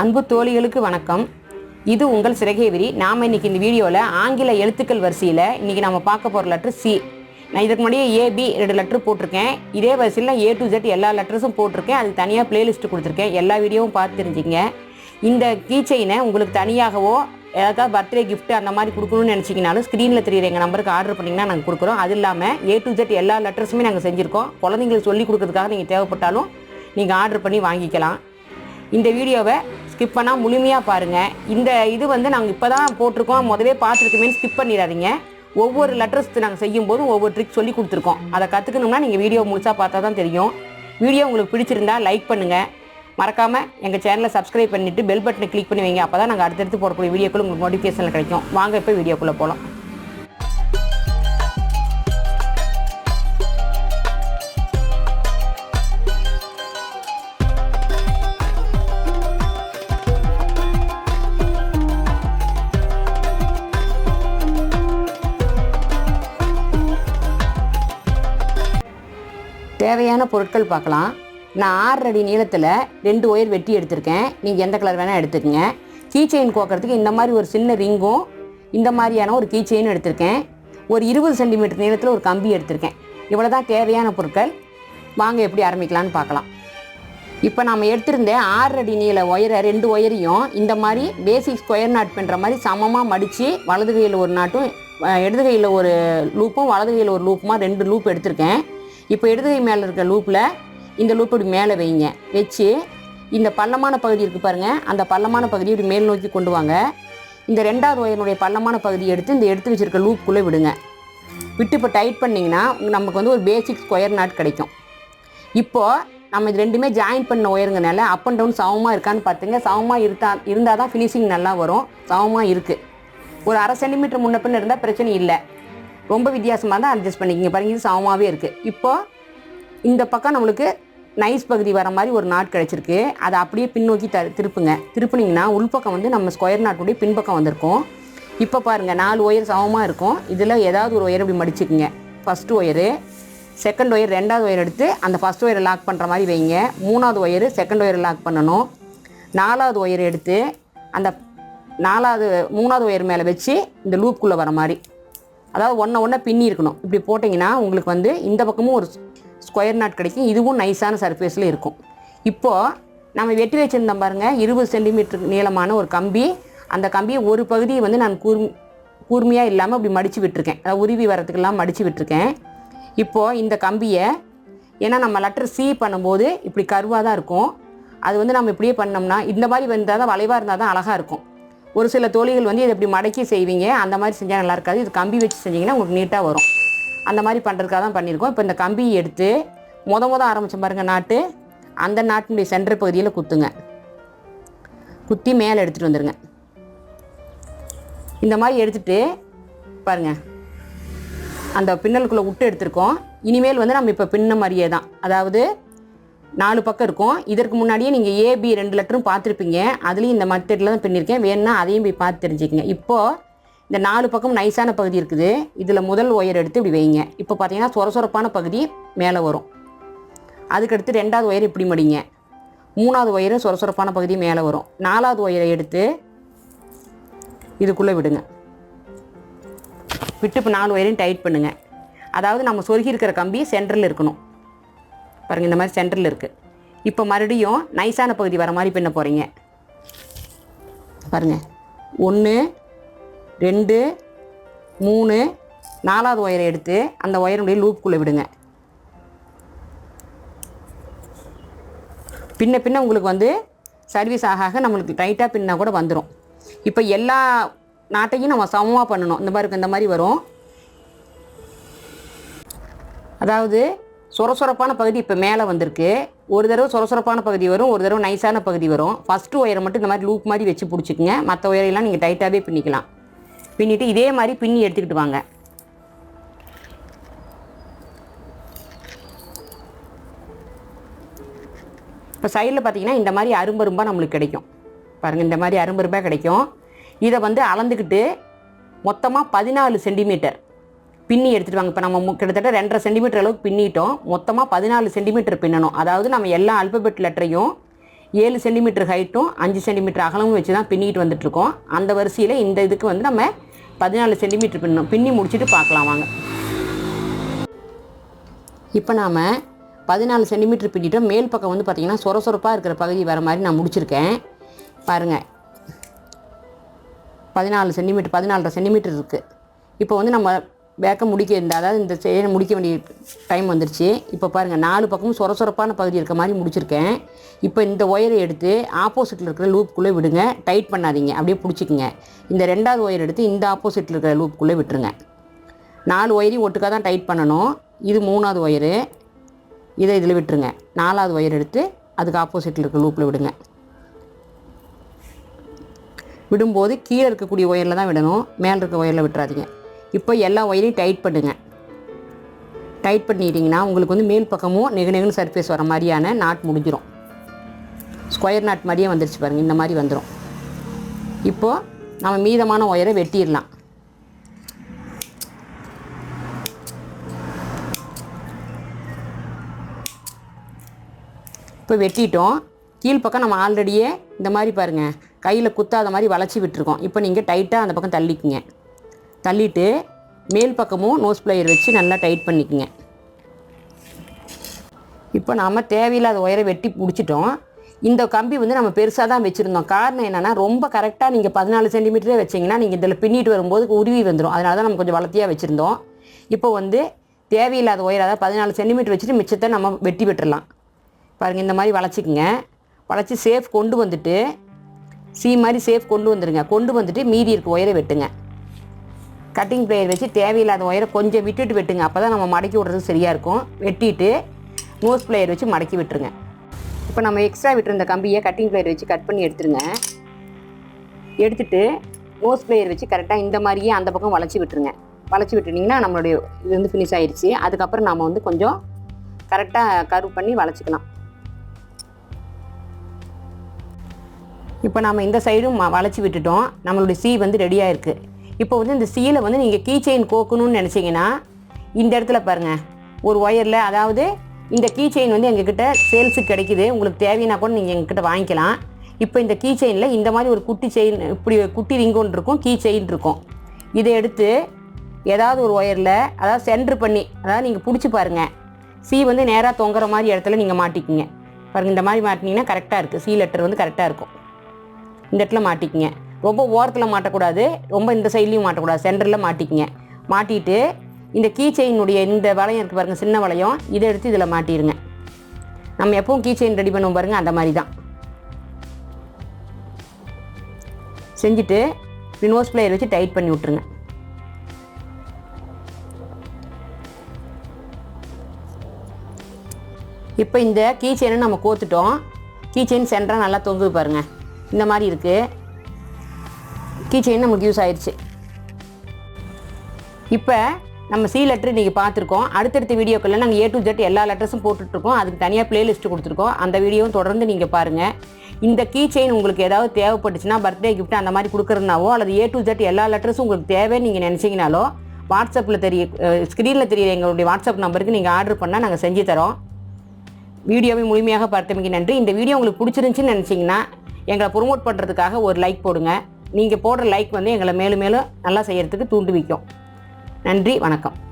அன்பு தோழிகளுக்கு வணக்கம். இது உங்கள் சிறகேவிரி. நாம் இன்னைக்கு இந்த வீடியோவில் ஆங்கில எழுத்துக்கள் வரிசையில் இன்னைக்கு நம்ம பார்க்க போகிற லெட்ரு சி நான் இதுக்கு முன்னாடியே ஏபி ரெண்டு லெட்ரு போட்டிருக்கேன். இதே வரிசையில் ஏ டு ஜெட் எல்லா லெட்டர்ஸும் போட்டிருக்கேன். அது தனியாக பிளேலிஸ்ட்டு கொடுத்துருக்கேன். எல்லா வீடியோவும் பார்த்து தெரிஞ்சுங்க இந்த கீச்செயினை உங்களுக்கு தனியாகவோ ஏதாவது பர்த்டே கிஃப்ட் அந்த மாதிரி கொடுக்கணும்னு நினச்சிங்கனாலும் ஸ்க்ரீனில் தெரியுற எங்கள் நம்பருக்கு ஆர்டர் பண்ணிங்கன்னா நாங்கள் கொடுக்குறோம். அது இல்லாமல் ஏ டு ஜெட் எல்லா லெட்டர்ஸுமே நாங்கள் செஞ்சுருக்கோம். குழந்தைங்களுக்கு சொல்லி கொடுக்கறதுக்காக நீங்கள் தேவைப்பட்டாலும் நீங்கள் ஆர்டர் பண்ணி வாங்கிக்கலாம். இந்த வீடியோவை ஸ்கிப் பண்ணால் முழுமையாக பாருங்கள் இந்த இது வந்து நாங்கள் இப்போ தான் போட்டிருக்கோம். முதவே பார்த்துருக்குமே ஸ்கிப் பண்ணிடாதீங்க. ஒவ்வொரு லெட்டர்ஸ் நாங்கள் செய்யும்போது ஒவ்வொரு ட்ரிக் சொல்லி கொடுத்துருக்கோம். அதை கற்றுக்கணும்னா நீங்கள் வீடியோ முழுசாக பார்த்தா தான் தெரியும். வீடியோ உங்களுக்கு பிடிச்சிருந்தா லைக் பண்ணுங்கள் மறக்காமல் எங்கள் சேனலை சப்ஸ்கிரைப் பண்ணிவிட்டு பெல் பட்டனை கிளிக் பண்ணி வைங்க. அப்போ தான் நாங்கள் அடுத்தடுத்து போடக்கூடிய வீடியோக்குள்ள உங்களுக்கு நோட்டிஃபிகேஷனில் கிடைக்கும். வாங்க இப்போ வீடியோக்குள்ளே போகலாம் தேவையான பொருட்கள் பார்க்கலாம். நான் ஆறு அடி நீளத்தில் ரெண்டு ஒயர் வெட்டி எடுத்திருக்கேன். நீங்கள் எந்த கலர் வேணால் எடுத்துக்கங்க. கீ செயின் கோக்கிறதுக்கு இந்த மாதிரி ஒரு சின்ன ரிங்கும் இந்த மாதிரியான ஒரு கீ செயினும் எடுத்திருக்கேன். ஒரு இருபது சென்டிமீட்டர் நீளத்தில் ஒரு கம்பி எடுத்திருக்கேன். இவ்வளோ தான் தேவையான பொருட்கள். வாங்க எப்படி ஆரம்பிக்கலாம்னு பார்க்கலாம். இப்போ நாம் எடுத்திருந்த ஆறு அடி நீள ஒயரை ரெண்டு ஒயரையும் இந்த மாதிரி பேசிக் ஸ்கொயர் நாட் பண்ணுற மாதிரி சமமாக மடித்து வலது கையில் ஒரு நாட்டும் இடது கையில் ஒரு லூப்பும் வலது கையில் ஒரு லூப்புமா ரெண்டு லூப் எடுத்திருக்கேன். இப்போ இடதுகை மேலே இருக்க லூப்பில் இந்த லூப் இப்படி மேலே வைங்க. வச்சு இந்த பள்ளமான பகுதி இருக்குது பாருங்கள் அந்த பள்ளமான பகுதியை இப்படி மேல் நோக்கி கொண்டு வாங்க. இந்த ரெண்டாவது ஒயனுடைய பள்ளமான பகுதியை எடுத்து இந்த எடுத்து வச்சிருக்க லூப்புக்குள்ளே விடுங்க. விட்டு இப்போ டைட் பண்ணிங்கன்னா நமக்கு வந்து ஒரு பேசிக் ஸ்கொயர் நாட் கிடைக்கும். இப்போது நம்ம இது ரெண்டுமே ஜாயின் பண்ண ஒயருங்கனால அப் அண்ட் டவுன் சமமாக இருக்கான்னு பார்த்துங்க சமமாக இருந்தா இருந்தால் தான் ஃபினிஷிங் நல்லா வரும். சமமாக இருக்குது ஒரு அரை சென்டிமீட்டர் முன்ன பின்ன இருந்தால் பிரச்சனை இல்லை. ரொம்ப வித்தியாசமாக தான் அட்ஜஸ்ட் பண்ணிக்கிங்க. பாருங்க இது சமமாகவே இருக்குது இப்போது இந்த பக்கம் நம்மளுக்கு நைஸ் பகுதி வர மாதிரி ஒரு நாட் கிடச்சிருக்கு. அதை அப்படியே பின்னோக்கி த திருப்புங்க. திருப்புனிங்கன்னா உள்பக்கம் வந்து நம்ம ஸ்கொயர் நாட்டுடைய பின்பக்கம் வந்திருக்கும். இப்போ பாருங்கள் நாலு ஒயர் சமமாக இருக்கும். இதில் ஏதாவது ஒரு ஒயர் இப்படி மடிச்சுக்குங்க. ஃபஸ்ட்டு ஒயரு செகண்ட் ஒயர் ரெண்டாவது ஒயர் எடுத்து அந்த ஃபஸ்ட் ஒயரை லாக் பண்ணுற மாதிரி வைங்க. மூணாவது ஒயர் செகண்ட் ஒயரை லாக் பண்ணணும். நாலாவது ஒயர் எடுத்து அந்த நாலாவது மூணாவது ஒயர் மேலே வச்சு இந்த லூப்புக்குள்ளே வர மாதிரி. அதாவது ஒன்றை ஒன்றை பின்னி இருக்கணும். இப்படி போட்டிங்கன்னா உங்களுக்கு வந்து இந்த பக்கமும் ஒரு ஸ்கொயர் நாட் கிடைக்கும். இதுவும் நைஸான சர்ஃபேஸில் இருக்கும். இப்போது நம்ம வெட்டி வச்சுருந்தோம் பாருங்கள் இருபது சென்டிமீட்டர் நீளமான ஒரு கம்பி. அந்த கம்பியை ஒரு பகுதியை வந்து நான் கூர் கூர்மையாக இல்லாமல் இப்படி மடித்து விட்டுருக்கேன். அதாவது உருவி வரத்துக்கெல்லாம் மடித்து விட்டுருக்கேன். இப்போது இந்த கம்பியை ஏன்னா நம்ம லெட்டர் சி பண்ணும்போது இப்படி கருவாக தான் இருக்கும். அது வந்து நம்ம இப்படியே பண்ணோம்னா இந்த மாதிரி வந்தால் தான் வளைவாக இருந்தால் தான் அழகாக இருக்கும். ஒரு சில தோழிகள் வந்து இதை இப்படி மடக்கி செய்வீங்க அந்த மாதிரி செஞ்சால் நல்லா இருக்காது. இது கம்பி வச்சு செஞ்சீங்கன்னா உங்களுக்கு நீட்டாக வரும். அந்த மாதிரி பண்ணுறதுக்காக தான் பண்ணியிருக்கோம். இப்போ இந்த கம்பியை எடுத்து முத முத ஆரம்பித்த பாருங்கள் நாட்டு. அந்த நாட்டினுடைய சென்டர் பகுதியில் குத்துங்க. குத்தி மேலே எடுத்துகிட்டு வந்துடுங்க இந்த மாதிரி எடுத்துட்டு பாருங்க. அந்த பின்னலுக்குள்ளே விட்டு எடுத்திருக்கோம். இனிமேல் வந்து நம்ம இப்போ பின்ன மாதிரியே தான். அதாவது நாலு பக்கம் இருக்கும். இதற்கு முன்னாடியே நீங்கள் ஏபி ரெண்டு லெட்டரும் பார்த்துருப்பீங்க. அதுலேயும் இந்த மெத்தடில் தான் பின்னிருக்கேன். வேணும்னா அதையும் போய் பார்த்து தெரிஞ்சுக்கங்க. இப்போது இந்த நாலு பக்கம் நைஸான பகுதி இருக்குது. இதில் முதல் ஒயர் எடுத்து இப்படி வைங்க. இப்போ பார்த்தீங்கன்னா சொரசொரப்பான பகுதி மேலே வரும். அதுக்கடுத்து ரெண்டாவது ஒயர் இப்படி மடிங்க. மூணாவது ஒயரும் சொரசொரப்பான பகுதி மேலே வரும். நாலாவது ஒயரை எடுத்து இதுக்குள்ளே விடுங்க. விட்டு இப்போ நாலு ஒயரையும் டைட் பண்ணுங்கள் அதாவது நம்ம சொருகி இருக்கிற கம்பி சென்டரில் இருக்கணும். பாருங்கள் இந்த மாதிரி சென்டரில் இருக்குது இப்போ மறுபடியும் நைஸான பகுதி வர மாதிரி பின்ன போகிறீங்க பாருங்கள் ஒன்று ரெண்டு மூணு நாலாவது ஒயரை எடுத்து அந்த ஒயருடைய லூப்புக்குள்ளே விடுங்க. பின்ன பின்ன உங்களுக்கு வந்து சர்வீஸ் ஆக ஆக நம்மளுக்கு டைட்டாக பின்னா கூட வந்துடும் இப்போ எல்லா நாட்டையும் நம்ம சமமாக பண்ணணும். இந்த மாதிரி இந்த மாதிரி வரும். அதாவது சொரசொரப்பான பகுதி இப்போ மேலே வந்திருக்கு. ஒரு தடவை சொரசொரப்பான பகுதி வரும் ஒரு தடவை நைஸான பகுதி வரும். ஃபஸ்ட்டு ஒயரை மட்டும் இந்த மாதிரி லூப் மாதிரி வச்சு பிடிச்சிக்கங்க. மற்ற ஒயரையெல்லாம் நீங்கள் டைட்டாகவே பின்னிக்கலாம். பின்னிட்டு இதே மாதிரி பின்னி எடுத்துக்கிட்டு வாங்க. இப்போ சைடில் பார்த்தீங்கன்னா இந்த மாதிரி அரும்பரும்பாக நம்மளுக்கு கிடைக்கும். பாருங்கள் இந்த மாதிரி அரும்பரும்பாக கிடைக்கும். இதை வந்து அளந்துக்கிட்டு மொத்தமாக பதினாலு சென்டிமீட்டர் பின்னி எடுத்துகிட்டு வாங்க. இப்போ நம்ம கிட்டத்தட்ட ரெண்டரை சென்டிமீட்டர் அளவுக்கு பின்னிட்டோம். மொத்தமாக பதினாலு சென்டிமீட்டர் பின்னணும். அதாவது நம்ம எல்லா அல்பபெட் லெட்டரையும் ஏழு சென்டிமீட்டர் ஹைட்டும் அஞ்சு சென்டிமீட்டர் அகலமும் வச்சு தான் பின்னிட்டு வந்துட்ருக்கோம் அந்த வரிசையில் இந்த இதுக்கு வந்து நம்ம பதினாலு சென்டிமீட்டர் பின்னணும். பின்னி முடிச்சுட்டு பார்க்கலாம் வாங்க. இப்போ நாம் பதினாலு சென்டிமீட்டர் பின்னிட்டோம். மேல் பக்கம் வந்து பார்த்திங்கன்னா சொர சொரப்பாக இருக்கிற பகுதி வர மாதிரி நான் முடிச்சிருக்கேன். பாருங்கள் பதினாலு சென்டிமீட்டர் பதினாலரை சென்டிமீட்டர் இருக்குது இப்போ வந்து நம்ம பேக்கை முடிக்க இருந்தால் அதாவது இந்த செயலை முடிக்க வேண்டிய டைம் வந்துருச்சு. இப்போ பாருங்கள் நாலு பக்கமும் சொர சொரப்பான பகுதி இருக்க மாதிரி முடிச்சிருக்கேன். இப்போ இந்த ஒயரை எடுத்து ஆப்போசிட்டில் இருக்கிற லூப்புக்குள்ளே விடுங்க. டைட் பண்ணாதீங்க. அப்படியே பிடிச்சிக்குங்க. இந்த ரெண்டாவது ஒயர் எடுத்து இந்த ஆப்போசிட்டில் இருக்கிற லூப்புக்குள்ளே விட்டுருங்க. நாலு ஒயரையும் ஒட்டுக்காக தான் டைட் பண்ணணும். இது மூணாவது ஒயரு இதை இதில் விட்டுருங்க. நாலாவது ஒயர் எடுத்து அதுக்கு ஆப்போசிட்டில் இருக்கிற லூப்பில் விடுங்க. விடும்போது கீழே இருக்கக்கூடிய ஒயரில் தான் விடணும். மேலே இருக்க ஒயரில் விட்டுறாதீங்க. இப்போ எல்லா ஒயரையும் டைட் பண்ணுங்கள் டைட் பண்ணிட்டீங்கன்னா உங்களுக்கு வந்து மேல் பக்கமும் நெகு நெகுன்னு சர்ஃபேஸ் வர மாதிரியான நாட் முடிஞ்சிடும் ஸ்கொயர் நாட் மாதிரியே வந்துருச்சு பாருங்கள் இந்த மாதிரி வந்துடும் இப்போது நம்ம மீதமான ஒயரை வெட்டிடலாம். இப்போ வெட்டிட்டோம். கீழ்ப்பக்கம் நம்ம ஆல்ரெடியே இந்த மாதிரி பாருங்கள் கையில் குத்தாத மாதிரி வளைச்சி விட்டுருக்கோம். இப்போ நீங்கள் டைட்டாக அந்த பக்கம் தள்ளிக்குங்க. தள்ளிட்டு மேல் பக்கமும் நோஸ் பிளேயர் வச்சு நல்லா டைட் பண்ணிக்கோங்க. இப்போ நாம் தேவையில்லாத ஒயரை வெட்டி பிடிச்சிட்டோம் இந்த கம்பி வந்து நம்ம பெருசாக தான் வச்சுருந்தோம். காரணம் என்னென்னா ரொம்ப கரெக்டாக நீங்கள் பதினாலு சென்டிமீட்டரே வச்சிங்கன்னா நீங்கள் இதில் பின்னிட்டு வரும்போது உருவி வந்துடும் அதனால தான் நம்ம கொஞ்சம் வளர்த்தியாக வச்சுருந்தோம். இப்போ வந்து தேவையில்லாத ஒயர் அதாவது பதினாலு சென்டிமீட்டர் வச்சுட்டு மிச்சத்தை நம்ம வெட்டி விட்டுடலாம் பாருங்கள் இந்த மாதிரி வளைச்சிக்குங்க வளைச்சி சேஃப் கொண்டு வந்துட்டு சி மாதிரி சேஃப் கொண்டு வந்துடுங்க கொண்டு வந்துட்டு மீதி இருக்க ஒயரை வெட்டுங்க. கட்டிங் பிளேயர் வச்சு தேவையில்லாத ஒயரை கொஞ்சம் விட்டுட்டு வெட்டுங்க. அப்போ தான் நம்ம மடக்கி விடுறது சரியாக இருக்கும். வெட்டிட்டு நோஸ் பிளேயர் வச்சு மடக்கி விட்டுருங்க. இப்போ நம்ம எக்ஸ்ட்ரா விட்டுருந்த கம்பியை கட்டிங் பிளேயர் வச்சு கட் பண்ணி எடுத்துருங்க. எடுத்துட்டு நோஸ் பிளேயர் வச்சு கரெக்டாக இந்த மாதிரியே அந்த பக்கம் வளைச்சி விட்டுருங்க. வளைச்சி விட்டுட்டிங்கன்னா நம்மளுடைய இது வந்து ஃபினிஷ் ஆயிடுச்சு அதுக்கப்புறம் நாம் வந்து கொஞ்சம் கரெக்டாக கர்வ் பண்ணி வளைச்சிக்கலாம். இப்போ நம்ம இந்த சைடும் ம- வளைச்சி விட்டுட்டோம். நம்மளுடைய சீ வந்து ரெடியாக இருக்குது இப்போ வந்து இந்த சீலை வந்து நீங்கள் கீ செயின் கோக்கணும்னு நினச்சிங்கன்னா இந்த இடத்துல பாருங்கள் ஒரு ஒயரில் அதாவது இந்த கீ செயின் வந்து எங்ககிட்ட சேல்ஸுக்கு கிடைக்குது. உங்களுக்கு தேவைன்னா கூட நீங்கள் எங்ககிட்ட வாங்கிக்கலாம். இப்போ இந்த கீ செயினில் இந்த மாதிரி ஒரு குட்டி செயின் இப்படி குட்டி ரிங் ஒன்று இருக்கும் கீ செயின் இருக்கும். இதை எடுத்து ஏதாவது ஒரு ஒயரில் அதாவது சென்ட்ரு பண்ணி அதாவது நீங்கள் பிடிச்சி பாருங்கள் சி வந்து நேராக தொங்குற மாதிரி இடத்துல நீங்கள் மாட்டிக்கிங்க. பாருங்கள் இந்த மாதிரி மாட்டினீங்கன்னா கரெக்டாக இருக்குது சி லெட்டர் வந்து கரெக்டாக இருக்கும். இந்த இடத்துல மாட்டிக்கிங்க. ரொம்ப ஓரத்தில் மாட்டக்கூடாது. ரொம்ப இந்த சைட்லேயும் மாட்டக்கூடாது. சென்டரில் மாட்டிக்கிங்க. மாட்டிட்டு இந்த கீ செயினுடைய இந்த வளையம் இருக்குது பாருங்கள் சின்ன வளையம். இதை எடுத்து இதில் மாட்டிடுங்க நம்ம எப்பவும் கீ செயின் ரெடி பண்ணுவோம் பாருங்கள் அந்த மாதிரி தான் செஞ்சுட்டு ரினோஸ் பிளேயர் வச்சு டைட் பண்ணி விட்ருங்க இப்போ இந்த கீ செயினை நம்ம கோத்துட்டோம். கீ செயின் சென்டராக நல்லா தொங்குது பாருங்க. இந்த மாதிரி இருக்குது கீ செயின் நமக்கு யூஸ் ஆயிடுச்சு இப்போ நம்ம சி லெட்டர் நீங்கள் பார்த்துருக்கோம். அடுத்தடுத்த வீடியோக்களில் நாங்கள் ஏ டு ஜெட் எல்லா லெட்டர்ஸும் போட்டுட்ருக்கோம். அதுக்கு தனியாக பிளேலிஸ்ட்டு கொடுத்துருக்கோம். அந்த வீடியோவும் தொடர்ந்து நீங்கள் பாருங்கள் இந்த கீ செயின் உங்களுக்கு ஏதாவது தேவைப்பட்டுச்சுன்னா பர்த்டே கிஃப்ட் அந்த மாதிரி கொடுக்குறதுனாவோ அல்லது ஏ டு ஜெட் எல்லா லெட்டர்ஸும் உங்களுக்கு தேவைன்னு நீங்கள் நினச்சிங்கனாலோ வாட்ஸ்அப்பில் தெரிய ஸ்க்ரீனில் தெரிய எங்களுடைய வாட்ஸ்அப் நம்பருக்கு நீங்கள் ஆர்டர் பண்ணால் நாங்கள் செஞ்சு தரோம். வீடியோவை முழுமையாக பார்த்தமைக்கு நன்றி. இந்த வீடியோ உங்களுக்கு பிடிச்சிருந்துச்சின்னு நினச்சிங்கன்னா எங்களை ப்ரொமோட் பண்ணுறதுக்காக ஒரு லைக் போடுங்க. நீங்கள் போடுற லைக் வந்து எங்களை மேலும் மேலும் நல்லா செய்கிறதுக்கு தூண்டுவிக்கும். நன்றி வணக்கம்.